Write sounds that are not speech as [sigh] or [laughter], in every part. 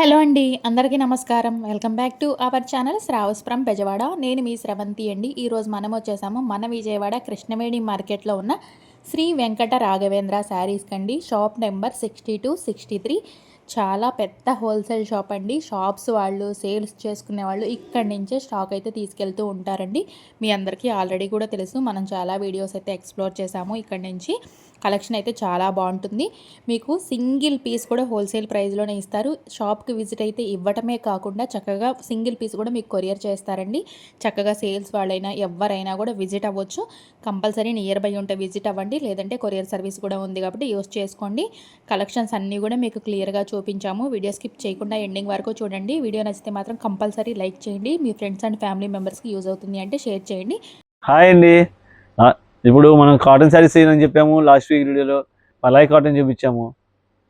Hello అండి అందరికీ నమస్కారం. Welcome back to our channel Sravas from Bezawada. నేను మీ స్రవంతి అండి. ఈరోజు మనం వచ్చేసాము మన విజయవాడ కృష్ణవేణి మార్కెట్లో ఉన్న శ్రీ వెంకట రాఘవేంద్ర శారీస్ కండి. Shop number sixty two sixty three. చాలా పెద్ద హోల్సేల్ షాప్ అండి. షాప్స్ వాళ్ళు సేల్స్ చేసుకునే వాళ్ళు ఇక్కడి నుంచే స్టాక్ అయితే తీసుకెళ్తూ ఉంటారండి. మీ అందరికీ ఆల్రెడీ కూడా తెలుసు మనం చాలా వీడియోస్ అయితే ఎక్స్ప్లోర్ చేసాము ఇక్కడి నుంచి. కలెక్షన్ అయితే చాలా బాగుంటుంది. మీకు సింగిల్ పీస్ కూడా హోల్సేల్ ప్రైస్లోనే ఇస్తారు. షాప్కి విజిట్ అయితే ఇవ్వటమే కాకుండా చక్కగా సింగిల్ పీస్ కూడా మీకు కొరియర్ చేస్తారండి. చక్కగా సేల్స్ వాళ్ళైనా ఎవరైనా కూడా విజిట్ అవ్వచ్చు. కంపల్సరీ నియర్ బై ఉంటే విజిట్ అవ్వండి. లేదంటే కొరియర్ సర్వీస్ కూడా ఉంది కాబట్టి యూస్ చేసుకోండి. కలెక్షన్స్ అన్నీ కూడా మీకు క్లియర్గా చూ చూపించాము. వీడియో స్కిప్ చేయకుండా ఎండింగ్ వరకు చూడండి. వీడియో నచ్చితే మాత్రం కంపల్సరీ లైక్ చేయండి. మీ ఫ్రెండ్స్ అండ్ ఫ్యామిలీ మెంబర్స్కి యూజ్ అవుతుంది అంటే షేర్ చేయండి. హాయ్ అండి. ఇప్పుడు మనం కాటన్ శారీస్ అని చెప్పాము. లాస్ట్ వీక్ వీడియోలో పలాయ్ కాటన్ చూపించాము.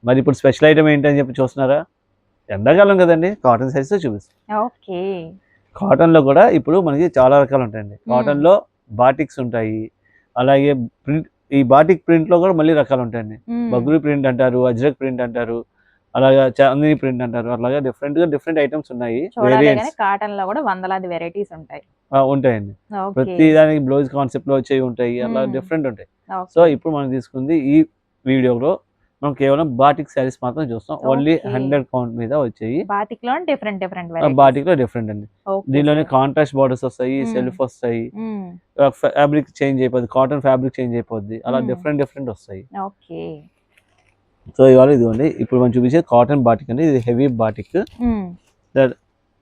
మరి ఇప్పుడు స్పెషల్ ఐటమ్ ఏంటని చెప్పి చూస్తున్నారా? ఎండాకాలం కదండి. కాటన్ శారీస్ చూపిస్తాం. ఓకే. కాటన్లో కూడా ఇప్పుడు మనకి చాలా రకాలు ఉంటాయండి. కాటన్లో బాటిక్స్ ఉంటాయి. అలాగే ప్రింట్ ఈ బాటిక్ ప్రింట్లో కూడా మళ్ళీ రకాలు ఉంటాయండి. బగ్రూ ప్రింట్ అంటారు అజ్రక్ ప్రింట్ అంటారు. అలాగా చాందిని ప్రింట్ అంటారు. అలాగే డిఫరెంట్గా డిఫరెంట్ ఐటమ్స్ ఉన్నాయి కాటన్లో కూడా వందలాది వెరైటీస్ ఉంటాయి. ఉంటాయండి. ప్రతి దానికి బ్లౌజ్ కాన్సెప్ట్లో వచ్చేవి ఉంటాయి. అలా. డిఫరెంట్ ఉంటాయి. సో ఇప్పుడు మనం తీసుకుంది ఈ వీడియోలో మనం కేవలం బాటిక్ శారీస్ మాత్రం చూస్తాం. ఓన్లీ. హండ్రెడ్ కౌంట్ మీద వచ్చాయి. బాటిక్లో డిఫరెంట్ డిఫరెంట్ బాటిక్లో డిఫరెంట్ అండి. దీనిలోనే కాంట్రాస్ట్ బార్డర్స్ వస్తాయి. సెల్ఫ్ వస్తాయి. ఫ్యాబ్రిక్ చేంజ్ అయిపోద్ది కాటన్ ఫ్యాబ్రిక్ చేంజ్ అయిపోద్ది. అలా. డిఫరెంట్ డిఫరెంట్ వస్తాయి. సో ఇవాళ ఇదిగోండి ఇప్పుడు మనం చూపించే కాటన్ బాటిక్ అండి. ఇది హెవీ బాటిక్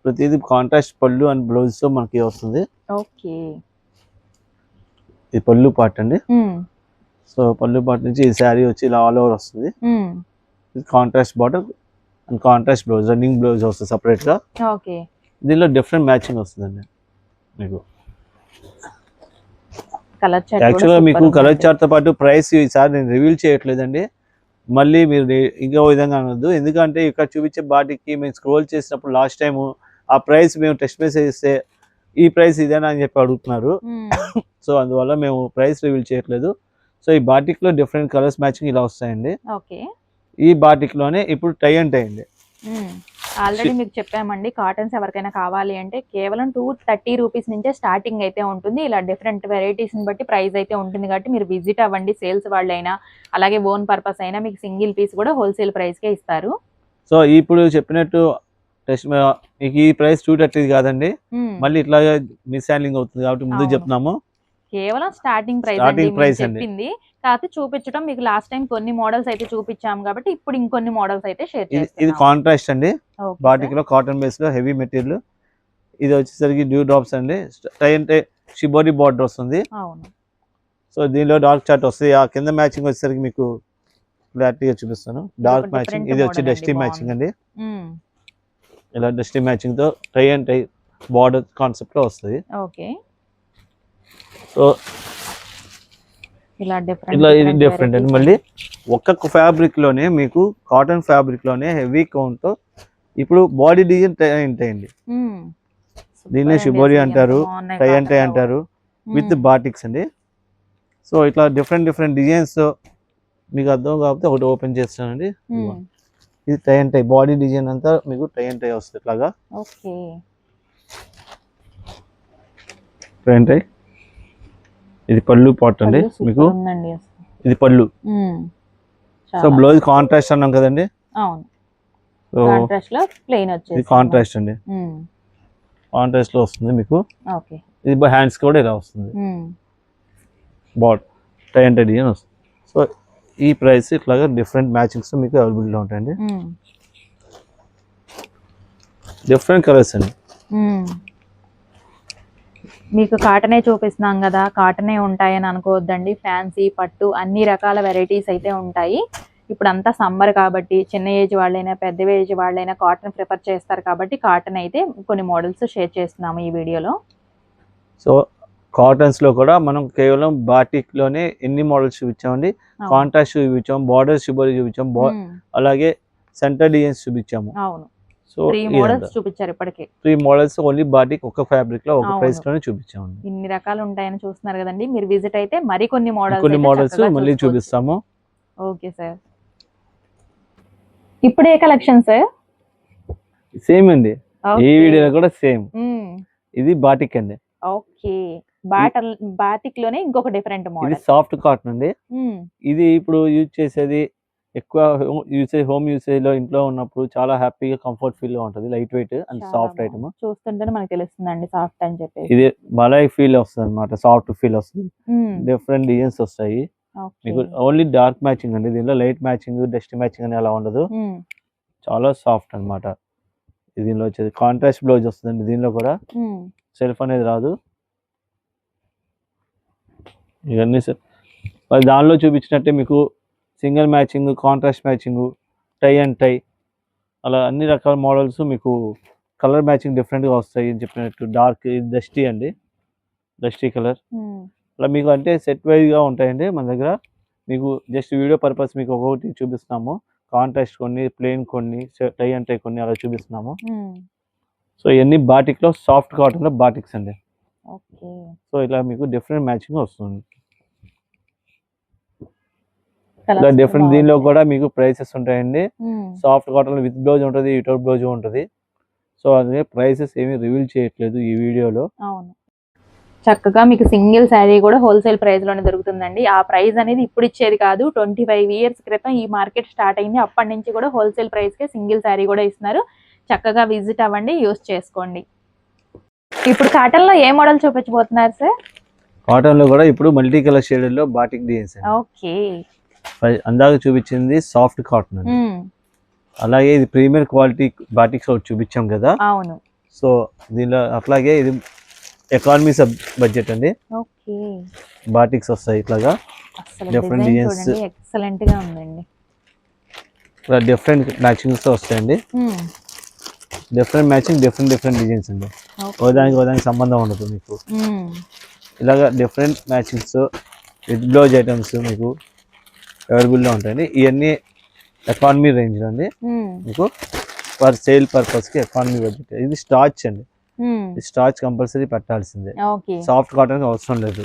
ప్రతిదీ కాంట్రాస్ట్ పళ్ళు అండ్ బ్లౌజ్తో మనకి వస్తుంది. ఓకే ఇది పళ్ళు పార్ట్ అండి. సో పళ్ళు పార్ట్ నుంచి ఈ శారీ వచ్చి ఇలా ఆల్ ఓవర్ వస్తుంది. ఇది contrast border and contrast blouse running blouse వస్తుంది separate గా. ఓకే దీనిలో డిఫరెంట్ మ్యాచింగ్ వస్తుందండి మీకు. కలర్ చార్ట్ యాక్చువల్గా మీకు కలర్ చార్ట్తో పాటు ప్రైస్ ఈసారి నేను రివీల్ చేయట్లేదండి. మళ్ళీ మీరు ఇంకో విధంగా అనొద్దు. ఎందుకంటే ఇక్కడ చూపించే బాటికి మేము స్క్రోల్ చేసినప్పుడు లాస్ట్ టైం ఆ ప్రైస్ మేము టెస్ట్ మెసేజ్ ఇస్తే ఈ ప్రైస్ ఇదేనా అని చెప్పి అడుగుతున్నారు. [coughs] సో అందువల్ల మేము ప్రైస్ రివీల్ చేయట్లేదు. సో ఈ బాటిక్లో డిఫరెంట్ కలర్స్ మ్యాచింగ్ ఇలా వస్తాయండి. ఓకే. ఈ బాటిక్లోనే ఇప్పుడు టై అండ్ టై అండి. ఆల్రెడీ మీకు చెప్పామండి కాటన్స్ ఎవరికైనా కావాలి అంటే కేవలం టూ థర్టీ రూపీస్ నుంచే స్టార్టింగ్ అయితే ఉంటుంది. ఇలా డిఫరెంట్ వెరైటీస్ని బట్టి ప్రైస్ అయితే ఉంటుంది కాబట్టి మీరు విజిట్ అవ్వండి సేల్స్ వాళ్ళైనా అలాగే ఓన్ పర్పస్ అయినా మీకు సింగిల్ పీస్ కూడా హోల్సేల్ ప్రైస్ కే ఇస్తారు. సో ఇప్పుడు చెప్పినట్టు మీకు ఈ ప్రైస్ టూ థర్టీ కాదండి. మళ్ళీ ఇట్లా మిస్ హ్యాండ్లింగ్ అవుతుంది కాబట్టి ముందు. చెప్తున్నాము. కేవలం స్టార్టింగ్ ప్రైస్ అండి. చెప్పింది. కాకపోతే చూపించడం మీకు లాస్ట్ టైం కొన్ని మోడల్స్ అయితే చూపించాము కాబట్టి ఇప్పుడు ఇంకొన్ని మోడల్స్ అయితే షేర్ ఇది కాంట్రాస్ట్ అండి. బాటిక్లో కాటన్ బేస్లో హెవీ మెటీరియల్ ఇది వచ్చేసరికి డ్యూ డ్రాప్స్ అండి. టై అంటే షిబోరి బార్డర్ వస్తుంది. సో దీనిలో డార్క్ చార్ట్ వస్తుంది. ఆ కింద మ్యాచింగ్ వచ్చేసరికి మీకు క్లారిటీగా చూపిస్తాను. డార్క్ మ్యాచింగ్ ఇది వచ్చి డస్టీ మ్యాచింగ్ అండి. మ్మ్. ఇలా డస్టీ మ్యాచింగ్తో టై అండ్ టై బార్డర్ కాన్సెప్ట్లో వస్తుంది. ఓకే సో ఇలా డిఫరెంట్ ఇలా ఇది డిఫరెంట్ అండి. మళ్ళీ ఒక్కొక్క ఫ్యాబ్రిక్లోనే మీకు కాటన్ ఫ్యాబ్రిక్లోనే హెవీ కౌంట్తో ఇప్పుడు బాడీ డిజైన్ టై ఉంటాయండి. దీన్నే శుభోరి అంటారు, టై అండ్ టై అంటారు విత్ బాటిక్స్ అండి. సో ఇట్లా డిఫరెంట్ డిఫరెంట్ డిజైన్స్ మీకు అర్థం కాకపోతే ఒకటి ఓపెన్ చేస్తానండి. ఇది tie and tie body design అంతా మీకు టై అండ్ టై వస్తుంది ఇట్లాగా. ఓకే టై అండ్ టై ఇది పళ్ళు పాట్ అండి మీకు. ఇది పళ్ళు. సో. బ్లౌజ్ కాంట్రాస్ట్ అన్నాం కదండి సో ఇది కాంట్రాస్ట్ అండి. కాంట్రాస్ట్లో వస్తుంది మీకు ఇది హ్యాండ్స్ కూడా ఇలా వస్తుంది. బాట్ టై అండ్ టై డిజైన్ వస్తుంది సో ఈ ప్రైస్ ఇట్లాగా డిఫరెంట్ మ్యాచింగ్స్ మీకు అవైలబుల్గా ఉంటాయండి. డిఫరెంట్ కలర్స్ అండి. మీకు కాటనే చూపిస్తున్నాం కదా కాటనే ఉంటాయని అనుకోవద్దండి. ఫ్యాన్సీ పట్టు అన్ని రకాల వెరైటీస్ అయితే ఉంటాయి. ఇప్పుడు అంతా సమ్మర్ కాబట్టి చిన్న ఏజ్ వాళ్ళైనా పెద్ద ఏజ్ వాళ్ళైనా కాటన్ ప్రిఫర్ చేస్తారు కాబట్టి కాటన్ అయితే కొన్ని మోడల్స్ షేర్ చేస్తున్నాము ఈ వీడియోలో. సో కాటన్స్లో కూడా మనం కేవలం బాటిక్లోనే ఎన్ని మోడల్స్ చూపించామండి. కాంట్రాస్ట్ చూపించాం బార్డర్ షిబోరి చూపించాం. అలాగే సెంటర్ డిజైన్స్ చూపించాము. అవును. సో త్రీ మోడల్స్ చూపించారు ఇప్పటికే. త్రీ మోడల్స్ ఓన్లీ బాటిక్ ఒక ఫ్యాబ్రిక్లో ఒక. ప్రైస్లోనే చూపించామండి. ఇన్ని రకాలు ఉంటాయని చూస్తున్నారు కదండి. మీరు విజిట్ అయితే మరికొన్ని మోడల్స్ కొన్ని మోడల్స్ మళ్ళీ చూపిస్తాము. ఓకే సార్ ఇప్పుడు ఏ కలెక్షన్ సార్ సేమ్ అండి. ఈ వీడియోలో కూడా సేమ్ ఇది బాటిక్ అండి. ఓకే బాటల్ బాతిక్లోనే ఇంకొక డిఫరెంట్ ఇది మోడల్ సాఫ్ట్ కాటన్ అండి. ఇది ఇప్పుడు యూజ్ చేసేది ఎక్కువ యూసేజ్ హోమ్ యూసేజ్లో ఇంట్లో ఉన్నప్పుడు చాలా హ్యాపీగా కంఫర్ట్ ఫీల్గా ఉంటుంది light weight and soft item చూస్తుంటేనే మనకి తెలుస్తుందండి సాఫ్ట్ అని చెప్పేసి. ఇది మలై ఫీల్ వస్తుంది అనమాట సాఫ్ట్ ఫీల్ వస్తుంది. డిఫరెంట్ డిజైన్స్ వస్తాయి. మీకు ఓన్లీ డార్క్ మ్యాచింగ్ అండి. దీనిలో లైట్ మ్యాచింగ్ డస్ట్ మ్యాచింగ్ అని అలా ఉండదు. చాలా సాఫ్ట్ అన్నమాట. దీనిలో వచ్చేది. కాంట్రాస్ట్ బ్లౌజ్ వస్తుందండి దీనిలో కూడా. సెల్ఫ్ అనేది రాదు. ఇవన్నీ సె- మరి దానిలో చూపించినట్టే మీకు single matching contrast matching tie and tie అలా అన్ని రకాల మోడల్స్ మీకు కలర్ మ్యాచింగ్ డిఫరెంట్గా వస్తాయి అని చెప్పినట్టు. డార్క్ డస్టీ అండి. Dusty colour. అలా మీకు అంటే సెట్ వైజ్గా ఉంటాయండి మన దగ్గర. మీకు జస్ట్ వీడియో పర్పస్ మీకు ఒక్కొక్కటి చూపిస్తున్నాము. కాంట్రాస్ట్ కొన్ని ప్లెయిన్ కొన్ని టై అండ్ టై కొన్ని అలా చూపిస్తున్నాము. సో ఇవన్నీ బాటిక్లో సాఫ్ట్ కాటన్లో బాటిక్స్ అండి. సో ఇలా మీకు డిఫరెంట్ మ్యాచింగ్ వస్తుంది. ఇలా డిఫరెంట్ దీనిలో. కూడా మీకు ప్రైసెస్ ఉంటాయండి. సాఫ్ట్ కాటన్ విత్ బ్లౌజ్ ఉంటుంది వితౌట్ బ్లౌజ్ ఉంటుంది. సో అదే ప్రైసెస్ ఏమీ రివీల్ చేయట్లేదు ఈ వీడియోలో. అవును. చక్కగా మీకు సింగిల్ శారీ కూడా హోల్సేల్ ప్రైస్లోనే దొరుకుతుందండి. ఆ ప్రైస్ అనేది ఇప్పుడు ఇచ్చేది కాదు ట్వంటీ ఫైవ్ ఇయర్స్ క్రితం ఈ మార్కెట్ స్టార్ట్ అయింది. అప్పటి నుంచి కూడా హోల్సేల్ ప్రైస్కి సింగిల్ శారీ కూడా ఇస్తున్నారు. చక్కగా విజిట్ అవ్వండి యూస్ చేసుకోండి. ఇప్పుడు కాటన్లో ఏ మోడల్ చూపించబోతున్నారు సార్ కాటన్లో కూడా ఇప్పుడు మల్టీ కలర్ షేడ్లో బాటిక్ డిజైన్స్ ఓకే అందాక చూపించింది సాఫ్ట్ కాటన్ అండి. అలాగే ఇది ప్రీమియర్ క్వాలిటీ బాటిక్స్ ఒకటి చూపించాం కదా. అవును. సో దీనిలో అట్లాగే ఇది ఎకానమీ సబ్ బడ్జెట్ అండి. బాటిక్స్ వస్తాయి ఇట్లాగా. అసలు Different డిజైన్ designs. చూడండి ఎక్సలెంట్గా ఉందండి. ఇలా డిఫరెంట్ మ్యాచింగ్స్తో వస్తాయండి. Different matching different different designs అండి. ఒకదానికి ఒకదానికి సంబంధం ఉండదు మీకు. ఇలాగ different matchings with blouse items మీకు అవైలబుల్లో ఉంటాయండి. ఇవన్నీ ఎకానమీ రేంజ్లో అండి. మీకు ఫర్ సేల్ పర్పస్కి ఎకానమీ బడ్జెట్ ఇది స్టార్చ్ అండి. స్టార్చ్ కంపల్సరీ పెట్టాల్సిందే. సాఫ్ట్ కాటన్ అవసరం లేదు.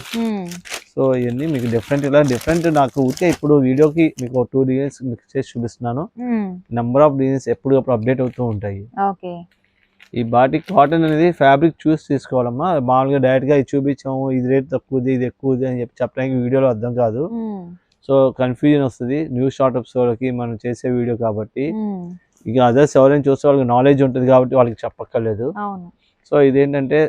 సో ఇవన్నీ మీకు డిఫరెంట్ ఇలా డిఫరెంట్ నాకు ఊరికే ఇప్పుడు వీడియోకి మీకు టూ డిజైన్స్ మీకు చేసి చూపిస్తున్నాను. నెంబర్ ఆఫ్ డిజైన్స్ ఎప్పటికప్పుడు అప్డేట్ అవుతూ ఉంటాయి. ఈ బాటిక్ కాటన్ అనేది ఫ్యాబ్రిక్ చూసి తీసుకోవాలమ్మా. మామూలుగా డైరెక్ట్గా ఇది చూపించాము ఇది రేట్ తక్కువది ఇది ఎక్కువది అని చెప్పి చెప్పడానికి వీడియోలో అర్థం కాదు. సో కన్ఫ్యూజన్ వస్తుంది. న్యూస్ స్టార్టప్స్ వాళ్ళకి మనం చేసే వీడియో కాబట్టి. ఇక అదర్స్ ఎవరైనా చూస్తే వాళ్ళకి నాలెడ్జ్ ఉంటుంది కాబట్టి వాళ్ళకి చెప్పక్కర్లేదు. సో ఇదేంటంటే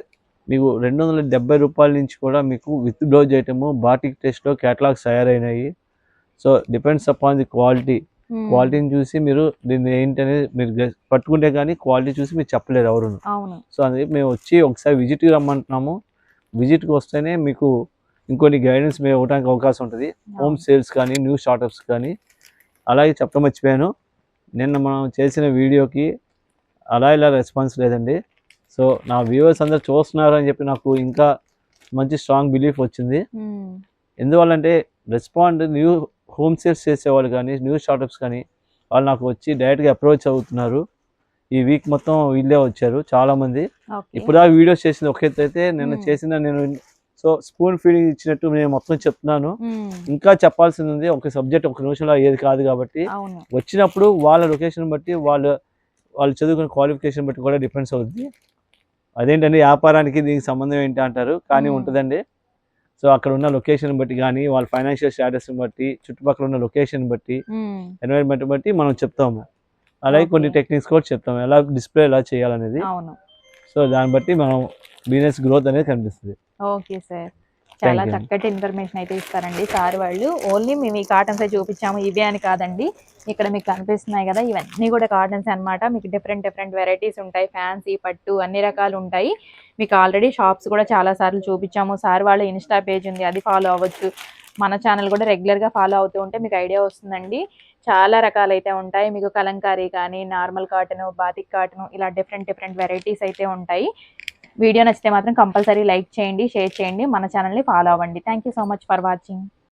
మీకు రెండు వందల డెబ్బై రూపాయల నుంచి కూడా మీకు విత్ బ్లౌజ్ ఐటమ్ బాటిక్ టెస్ట్లో catalogues తయారైనాయి. So depends upon the quality. క్వాలిటీని చూసి మీరు దీన్ని ఏంటనేది మీరు పట్టుకుంటే కానీ క్వాలిటీ చూసి మీరు చెప్పలేరు ఎవరు సో అందుకే మేము వచ్చి ఒకసారి విజిట్కి రమ్మంటున్నాము. విజిట్కి వస్తేనే మీకు ఇంకొన్ని గైడెన్స్ మేము ఇవ్వడానికి అవకాశం ఉంటుంది. హోమ్ సేల్స్ కానీ న్యూ స్టార్టప్స్ కానీ అలాగే చెప్పడం మర్చిపోయాను. నిన్న మనం చేసిన వీడియోకి అలా ఇలా రెస్పాన్స్ లేదండి. సో నా వ్యూవర్స్ అందరు చూస్తున్నారు అని చెప్పి నాకు ఇంకా మంచి స్ట్రాంగ్ బిలీఫ్ వచ్చింది. ఎందువల్లంటే రెస్పాండ్ న్యూ హోమ్ సేల్స్ చేసేవాళ్ళు కానీ న్యూ స్టార్టప్స్ కానీ వాళ్ళు నాకు వచ్చి డైరెక్ట్గా అప్రోచ్ అవుతున్నారు. ఈ వీక్ మొత్తం వీళ్ళే వచ్చారు చాలామంది. ఇప్పుడు ఆ వీడియోస్ చేసింది ఒక ఎత్తు అయితే నేను. చేసిన నేను సో స్పూన్ ఫీడింగ్ ఇచ్చినట్టు నేను మొత్తం చెప్తున్నాను. ఇంకా చెప్పాల్సింది ఉంది ఒక సబ్జెక్ట్ ఒక నిమిషంలో అయ్యేది కాదు కాబట్టి వచ్చినప్పుడు వాళ్ళ లొకేషన్ బట్టి వాళ్ళ వాళ్ళు చదువుకున్న క్వాలిఫికేషన్ బట్టి కూడా డిపెండ్స్ అవుతుంది అదేంటంటే వ్యాపారానికి దీనికి సంబంధం ఏంటి అంటారు? కానీ. ఉంటుందండి. సో అక్కడ ఉన్న లొకేషన్ బట్టి కానీ వాళ్ళ ఫైనాన్షియల్ స్టాటస్ని బట్టి చుట్టుపక్కల ఉన్న లొకేషన్ బట్టి. ఎన్వైర్న్మెంట్ బట్టి మనం చెప్తాము. అలాగే కొన్ని. టెక్నిక్స్ కూడా చెప్తాము. ఎలా డిస్ప్లే ఎలా చేయాలనేది. సో దాన్ని బట్టి మనం బిజినెస్ గ్రోత్ అనేది కనిపిస్తుంది. Okay sir. చాలా. చక్కటి ఇన్ఫర్మేషన్ అయితే ఇస్తారండి సార్ వాళ్ళు. ఓన్లీ మేము ఈ కాటన్స్ చూపించాము. ఇవే అని కాదండి. ఇక్కడ మీకు కనిపిస్తున్నాయి కదా ఇవన్నీ కూడా కాటన్స్ అన్నమాట. మీకు డిఫరెంట్ డిఫరెంట్ వెరైటీస్ ఉంటాయి. ఫ్యాన్సీ పట్టు అన్ని రకాలు ఉంటాయి. మీకు ఆల్రెడీ షాప్స్ కూడా చాలా సార్లు చూపించాము. సార్ వాళ్ళ ఇన్స్టా పేజ్ ఉంది. అది ఫాలో అవ్వచ్చు. మన ఛానల్ కూడా రెగ్యులర్గా ఫాలో అవుతూ ఉంటే మీకు ఐడియా వస్తుందండి. చాలా రకాలైతే ఉంటాయి. మీకు కలంకారీ కానీ నార్మల్ కాటన్ బాతిక్ కాటన్ ఇలా డిఫరెంట్ డిఫరెంట్ వెరైటీస్ అయితే ఉంటాయి. వీడియో నచ్చితే మాత్రం కంపల్సరీ లైక్ చేయండి షేర్ చేయండి మన ఛానల్ని ఫాలో అవ్వండి. Thank you so much for watching